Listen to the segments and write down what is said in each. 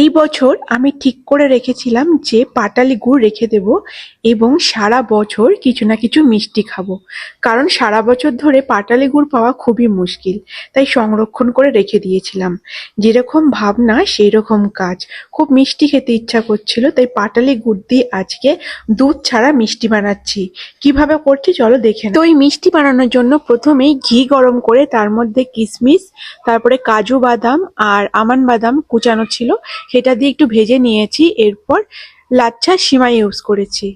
এই বছর আমি ঠিক করে রেখেছিলাম যে পাটালি গুড় রেখে দেব এবং সারা বছর কিছু না কিছু মিষ্টি খাব। কারণ সারা বছর ধরে পাটালি গুড় পাওয়া খুবই মুশকিল, তাই সংরক্ষণ করে রেখে দিয়েছিলাম। যেরকম ভাবনা সেই রকম কাজ। খুব মিষ্টি খেতে ইচ্ছা করছিল, তাই পাটালি গুড় দিয়ে আজকে দুধ ছাড়া মিষ্টি বানাচ্ছি। কীভাবে করছি চলো দেখে তো এই মিষ্টি বানানোর জন্য প্রথমেই ঘি গরম করে তার মধ্যে কিশমিশ তারপরে কাজু বাদাম আর আমান বাদাম কুচানো ছিল। সেটা দিয়ে একটু ভেজে নিয়েছি, এরপর লাচ্ছা সিমাই ইউজ করেছি।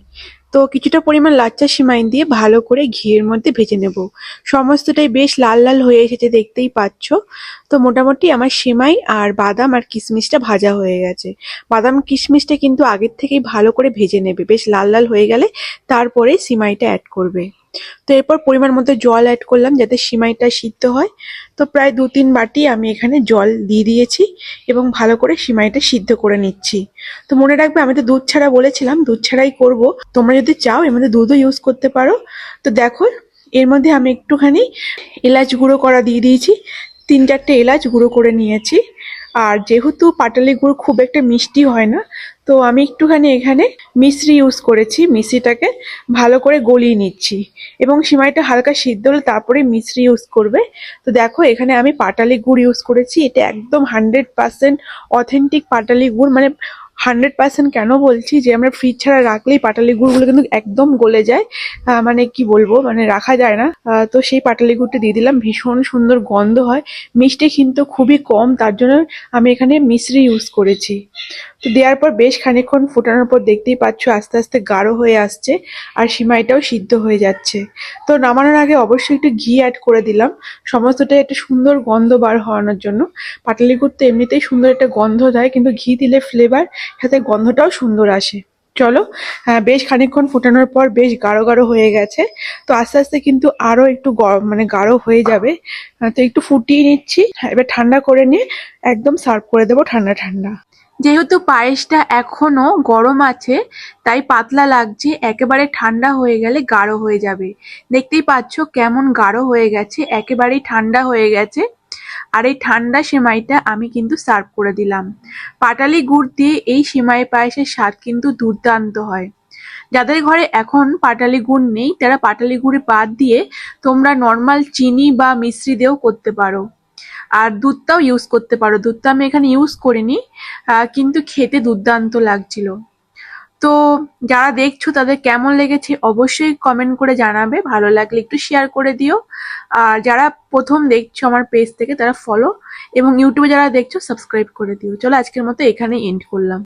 তো কিছুটা পরিমাণ লাচ্চা সিমাই দিয়ে ভালো করে ঘিয়ের মধ্যে ভেজে নেব। সমস্তটাই বেশ লাল লাল হয়ে এসেছে দেখতেই পাচ্ছ। তো মোটামুটি আমার সিমাই আর বাদাম আর কিশমিশটা ভাজা হয়ে গেছে। বাদাম, কিশমিশটা কিন্তু আগের থেকেই ভালো করে ভেজে নেবে। বেশ লাল লাল হয়ে গেলে তারপরে সিমাইটা অ্যাড করবে। তো এরপর পরিমাণ মতো জল অ্যাড করলাম যাতে সিমাইটা সিদ্ধ হয়। তো প্রায় দু তিন বাটি আমি এখানে জল দিয়ে দিয়েছি এবং ভালো করে সিমাইটা সিদ্ধ করে নিচ্ছি। তো মনে রাখবে আমি তো দুধ ছাড়া বলেছিলাম, দুধ ছাড়াই করব। তোমরা যদি চাও এর মধ্যে দুধও ইউজ করতে পারো। তো দেখো, এর মধ্যে আমি একটুখানি এলাচ গুঁড়ো করা দিয়ে দিয়েছি। তিন চারটে এলাচ গুঁড়ো করে নিয়েছি। আর যেহেতু পাটালি গুঁড়ো খুব একটা মিষ্টি হয় না তো আমি একটুখানি এখানে মিশ্রি ইউজ করেছি, মিশ্রিটাকে ভালো করে গলিয়ে নিচ্ছি। এবং সিমাইটা হালকা সিদ্ধ হলে তারপরে মিশ্রি ইউজ করবে। তো দেখো, এখানে আমি পাটালি গুড় ইউজ করেছি। এটা একদম হান্ড্রেড পার্সেন্ট অথেন্টিক পাটালি গুড়। মানে হান্ড্রেড পার্সেন্ট কেন বলছি যে, আমরা ফ্রিজ ছাড়া রাখলেই পাটালি গুড়গুলো কিন্তু একদম গলে যায়। মানে কি বলব মানে রাখা যায় না। তো সেই পাটালি গুড়টা দিয়ে দিলাম। ভীষণ সুন্দর গন্ধ হয়। মিষ্টি কিন্তু খুবই কম। তার জন্য আমি এখানে মিশ্রি ইউজ করেছি। তো দেওয়ার পর বেশ খানিক্ষণ ফোটানোর পর দেখতেই পাচ্ছ আস্তে আস্তে গাঢ় হয়ে আসছে আর সিমাইটাও সিদ্ধ হয়ে যাচ্ছে। তো নামানোর আগে অবশ্যই একটু ঘি অ্যাড করে দিলাম। সমস্তটাই একটা সুন্দর গন্ধ বার হওয়ানোর জন্য। পাটালি গুড় তো এমনিতেই সুন্দর একটা গন্ধ দেয়, কিন্তু ঘি দিলে ফ্লেভার সাথে গন্ধটাও সুন্দর আসে। চলো বেশ খানিকক্ষণ ফোটানোর পর বেশ গাঢ় গাঢ় হয়ে গেছে। তো আস্তে আস্তে কিন্তু আরও একটু মানে গাঢ় হয়ে যাবে। তো একটু ফুটিয়ে নিচ্ছি। এবার ঠান্ডা করে নিয়ে একদম সার্ভ করে দেবো ঠান্ডা ঠান্ডা। যেহেতু পায়েসটা এখনও গরম আছে, তাই পাতলা লাগছে, একেবারে ঠান্ডা হয়ে গেলে গাঢ় হয়ে যাবে। দেখতেই পাচ্ছ কেমন গাঢ় হয়ে গেছে, একেবারেই ঠান্ডা হয়ে গেছে। আর এই ঠান্ডা সেমাইটা আমি কিন্তু সার্ভ করে দিলাম। পাটালি গুড় দিয়ে এই সেমাই পায়েসের স্বাদ কিন্তু দুর্দান্ত হয়। যাদের ঘরে এখন পাটালি গুড় নেই, তারা পাটালি গুড়ে বাদ দিয়ে তোমরা নর্মাল চিনি বা মিশ্রি দিয়েও করতে পারো। আর দুধটাও ইউজ করতে পারো। দুধটা আমি এখানে ইউজ করিনি কিন্তু খেতে দুর্দান্ত লাগছিল। তো যারা দেখছ তাদের কেমন লেগেছে অবশ্যই কমেন্ট করে জানাবে। ভালো লাগলে একটু শেয়ার করে দিও। আর যারা প্রথম দেখছ আমার পেজ থেকে তারা ফলো এবং ইউটিউবে যারা দেখছ সাবস্ক্রাইব করে দিও। চলো আজকের মতো এখানে এন্ড করলাম।